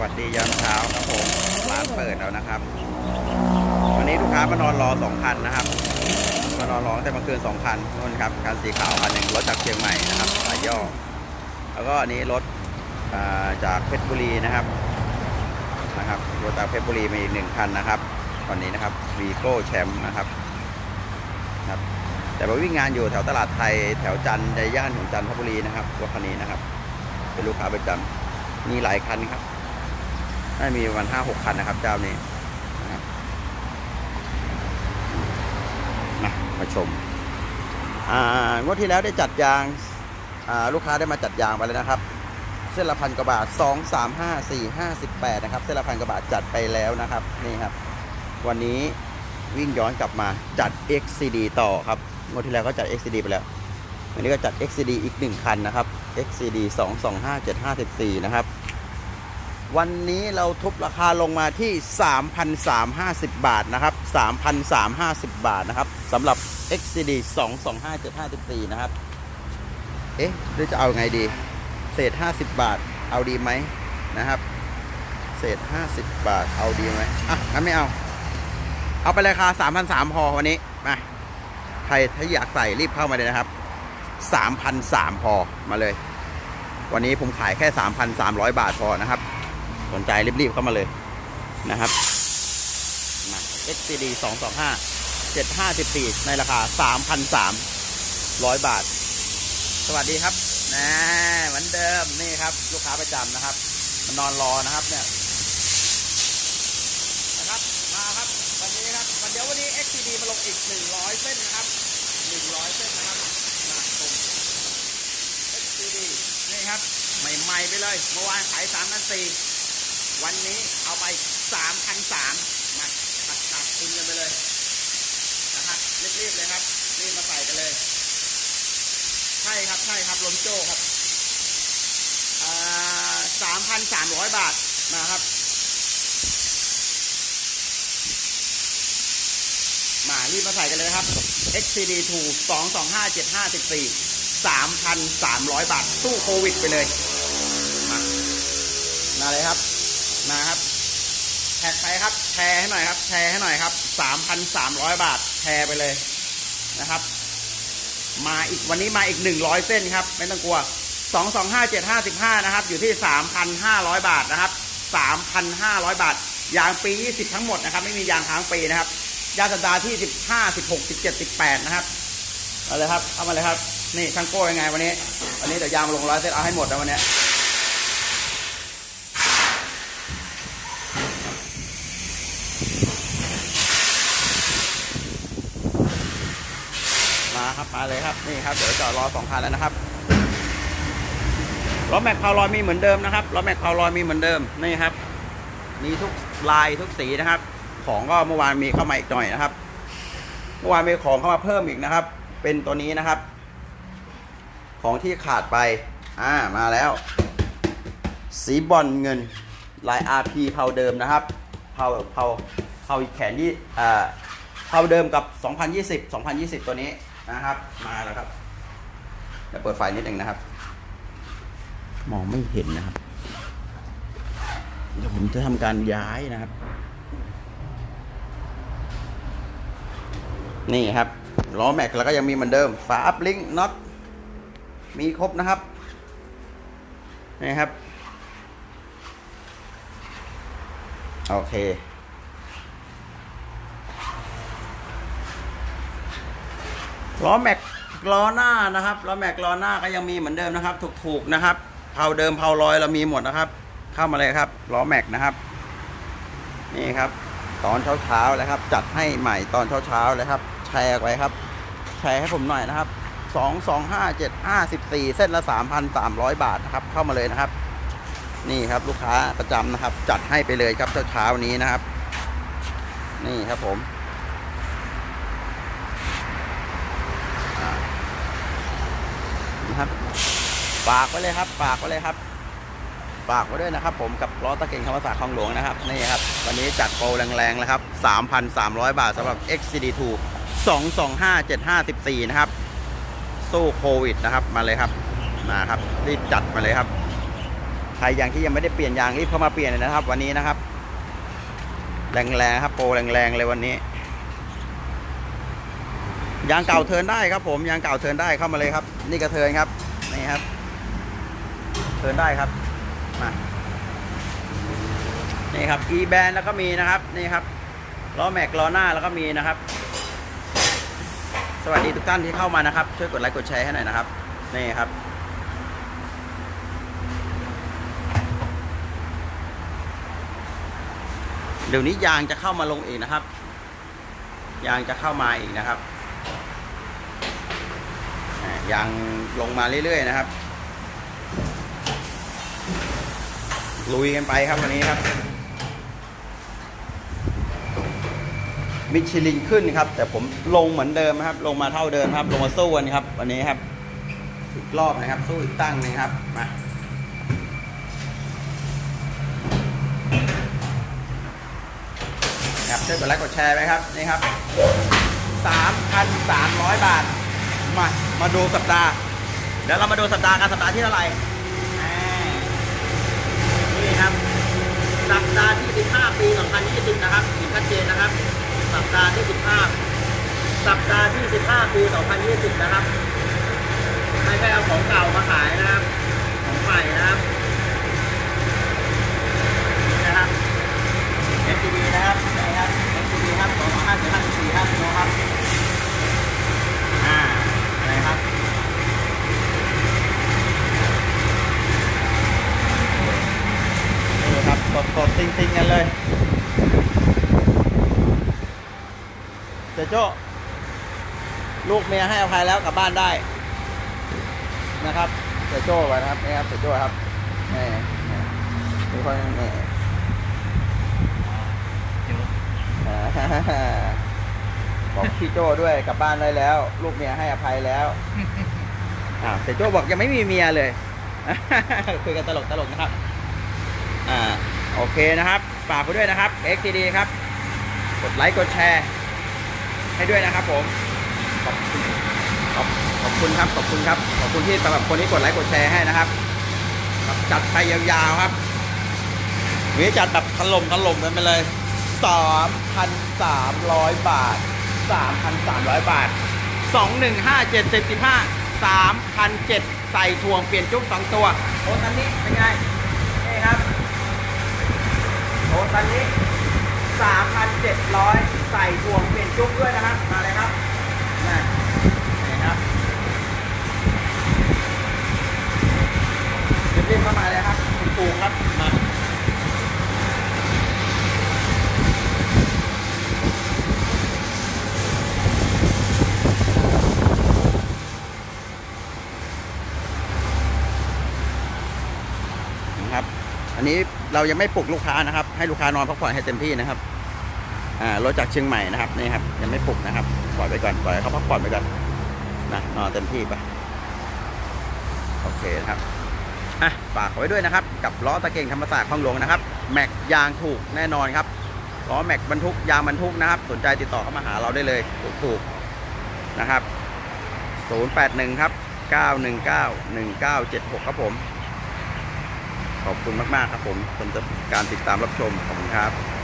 วัสดียามเช้าครับผมร้านเปิดแล้วนะครับ วันนี้ลูกค้ามานอนรอสองคันนะครับมานอนรอแต่เมื่อคืนสองคันนู่นครับคันสีขาวคันหนึ่งรถจากเชียงใหม่นะครับสายย่อ แล้วก็อันนี้รถจากเพชรบุรีนะครับนะครับรถจากเพชรบุรีมีอีกหนึ่งคันนะครับวันนี้นะครับวีโก้แชมป์นะครับครับแต่มาวิ่งงานอยู่แถวตลาดไทยแถวจันทร์ในย่านของจันทบุรีนะครับรถคันนี้นะครับ เป็นลูกค้าประจำมีหลายคันครับ น่ามีประมาณห้าหกคันนะครับ เจ้านี้นะมาชมอ่างวดที่แล้วได้จัดยางอ่าลูกค้าได้มาจัดยางไปแล้วนะครับ เส้นละพันกว่าบาทสองสามห้าสี่ห้าสิบแปดนะครับ เส้นละพันกว่าบาทจัดไปแล้วนะครับนี่ครับ วันนี้วิ่งย้อนกลับมาจัด XCD ต่อครับงวดที่แล้วก็จัด XCD ไปแล้ววันนี้ก็จัด XCD อีกหนึ่งคันนะครับ XCD 225754นะครับ วันนี้เราทุบราคาลงมาที่ 3,350 บาทนะครับ 3,350 บาทนะครับสำหรับ XCD 225754 นะครับ เอ๊ะหรือจะเอาไงดี เศษ 50 บาท เอาดีไหมนะครับ เศษ 50 บาท เอาดีไหมอะงั้นไม่เอา เอาไปราคา 3,300พอวันนี้มาใครถ้าอยากใส่รีบเข้ามาเลยนะครับ 3,300พอมาเลยวันนี้ผมขายแค่ 3,300 บาทพอนะครับ สนใจรีบๆเข้ามาเลยนะครับมา XCD 225 754 ในราคา 3,300 บาท สวัสดีครับนะเหมือนเดิมนี่ครับ ลูกค้าประจำนะครับ มันนอนรอนะครับเนี่ยนะครับมาครับวันนี้ครับวันเดี๋ยววันนี้ XCD มาลงอีก 100 เส้นนะครับ 100 เส้นนะครับมาชม XCD นี่ครับใหม่ๆไปเลยเมื่อวานขาย3 0 0 วันนี้เอาไป3,300มมาตัดตัดทุนกันไปเลยนะครับรีบๆเลยครับรีบมาใส่กันเลยใช่ครับใช่ครับลมโจ้ครับสามพันสามร้อยบาทนะครับ มารีบมาใส่กันเลยครับ XCD 2 2 2 5 7 5 14 3,300 บาท สู้โควิดไปเลย มามาเลยครับ มาครับแท็กไปครับ แชร์ให้หน่อยครับ แชร์ให้หน่อยครับ3,300บาทแชร์ไปเลยนะครับ มาอีกวันนี้มาอีก100เส้นครับ ไม่ต้องกลัว225755นะครับ อยู่ที่3,500บาทนะครับ3,500บาท ยางปี20ทั้งหมดนะครับ ไม่มียางค้างปีนะครับ ยางสัปดาห์ที่15 16 17 18นะครับเอาเลยครับ เอามาเลยครับ นี่ช่างโก้ยังไงวันนี้ วันนี้เดี๋ยวยางมาลงร้อยเส้นเอาให้หมดนะวันนี้ มาครับมาเลยครับนี่ครับเดี๋ยวจอดรอสองคันแล้วนะครับล้อแม็กพาวลอยมีเหมือนเดิมนะครับล้อแม็กพาวลอยมีเหมือนเดิมนี่ครับมีทุกลายทุกสีนะครับ ของก็เมื่อวานมีเข้ามาอีกหน่อยนะครับ เมื่อวานมีของเข้ามาเพิ่มอีกนะครับ เป็นตัวนี้นะครับ ของที่ขาดไปอ่ามาแล้ว สีบอลเงินลาย RP เผาเดิมนะครับเผาเผาเผาแขนยี่อ่าเผาเดิมกับ 2020 2020 ตัวนี้ นะครับ มาแล้วครับเดี๋ยวเปิดไฟนิดหนึ่งนะครับ มองไม่เห็นนะครับ เดี๋ยวผมจะทำการย้ายนะครับ นี่ครับล้อแม็กแล้วก็ยังมีเหมือนเดิม ฝาอัพลิงน็อตมีครบนะครับนี่ครับ โอเค ล้อแม็กล้อหน้านะครับล้อแม็กล้อหน้าก็ยังมีเหมือนเดิมนะครับ ถูกๆนะครับเผาเดิมเผาลอยเรามีหมดนะครับ เข้ามาเลยครับล้อแม็กนะครับ นี่ครับ ตอนเช้าๆแล้วครับ จัดให้ใหม่ตอนเช้าๆเลยครับ แชร์ไว้ครับ แชร์ให้ผมหน่อยนะครับสองสองห้าเจ็ดห้าสิบสี่เส้นละสามพันสามร้อยบาทนะครับ เข้ามาเลยนะครับ นี่ครับลูกค้าประจำนะครับ จัดให้ไปเลยครับเช้าๆนี้นะครับ นี่ครับผม นะครับ ฝากไว้เลยครับ ฝากไว้เลยครับฝากไว้ด้วยนะครับ ผมกับล้อตะเก่งธรรมศาสตร์คลองหลวงนะครับนี่ครับ วันนี้จัดโปรแรงๆแล้วครับ 3,300 บาทสำหรับ XCD2 225754 นะครับ สู้โควิดนะครับมาเลยครับมาครับรีบจัดมาเลยครับใครยังที่ยังไม่ได้เปลี่ยนยางรีบเข้ามาเปลี่ยนเลยนะครับ วันนี้นะครับ แรงๆครับโปรแรงๆเลยวันนี้ยางเก่าเทินได้ครับ ผมยางเก่าเทินได้เข้ามาเลยครับ นี่ก็เทินครับนี่ครับ ทิร์นได้ครับมานี่ครับ e band แล้วก็มีนะครับนี่ครับล้อแม็กล้อหน้าแล้วก็มีนะครับ สวัสดีทุกท่านที่เข้ามานะครับ ช่วยกดไลค์กดแชร์ให้หน่อยนะครับนี่ครับเดี๋ยวนี้ยางจะเข้ามาลงอีกนะครับ ยางจะเข้ามาอีกนะครับยางลงมาเรื่อยๆนะครับ ลุยกันไปครับวันนี้ครับ มิชลินขึ้นครับ แต่ผมลงเหมือนเดิมครับ ลงมาเท่าเดิมครับ ลงมาสู้กันครับ วันนี้ครับอีกรอบนะครับ สู้อีกตั้งหนึงครับมาครับช่วยกดไลค์กดแชร์ไว้ครับนี่ครับ 3,300 บาท มา มาดูสัปดาห์ เดี๋ยวเรามาดูสัปดาห์กันสัปดาห์ที่เท่าไหร่ นี่ครับ สัปดาห์ที่ 15 ปี 2020 นะครับเห็นชัดเจนนะครับ สัปดาห์ที่ 15 สัปดาห์ที่ 15 ปี 2020 นะครับ ไม่ใช่เอาของเก่ามาขายนะครับ ของใหม่นะครับนี่นะครับ FPD นะครับนี่ครับ FPD ครับ2554ครับน้องครับ อ่า อะไรครับ นี่ครับ สดสดๆจริงๆกันเลยเจโจ้ลูกเมียให้อภัยแล้วกลับบ้านได้นะครับเจโจ้ไปนะครับนี่ครับเจโจ้ครับนี่นี่ทุกคนนี่อ่าบอกพี่โจ้ด้วยกลับบ้านได้แล้ว ลูกเมียให้อภัยแล้วอ่าเจโจ้บอกยังไม่มีเมียเลยคุยกันตลกตลกๆนะครับ อ่า โอเคนะครับฝากไปด้วยนะครับ XTD ครับ กดไลค์กดแชร์ ให้ด้วยนะครับผมขอบคุณขอบขอบคุณครับขอบคุณครับขอบคุณที่สำหรับคนที่กดไลค์กดแชร์ให้นะครับครับจัดไปยาวๆครับวันนี้จัดแบบถล่มถล่มกันไปเลย3,300บาท3,300บาท215 70 15 3,007ใส่ทวงเปลี่ยนจุ๊บ2ตัวโอ้ตันนี้เป็นไงนี่ครับ โอ้ตันนี้ 3,700 ใส่ห่วงเปลี่ยนจุ๊บด้วยนะครับ มาเลยครับนะนี่ครับเรียบๆเข้ามาเลยครับคุณปูครับ มานะครับ อันนี้ เรายังไม่ปลุกลูกค้านะครับ ให้ลูกค้านอนพักผ่อนให้เต็มที่นะครับอ่ารถจากเชียงใหม่นะครับนี่ครับยังไม่ปลุกนะครับปล่อยไปก่อนปล่อยเขาพักผ่อนไปก่อนนะนอนเต็มที่ไปโอเคนะครับอะฝากไว้ด้วยนะครับ กับล้อตะเกียงธรรมศาสตร์คลองหลวงนะครับแม็กยางถูกแน่นอนครับล้อแม็กบรรทุกยางบรรทุกนะครับ สนใจติดต่อเข้ามาหาเราได้เลยถูกๆนะครับ 081 ครับ 919 1976 ครับผม ขอบคุณมาก ๆ ครับผมสำหรับการติดตามรับชม ขอบคุณครับ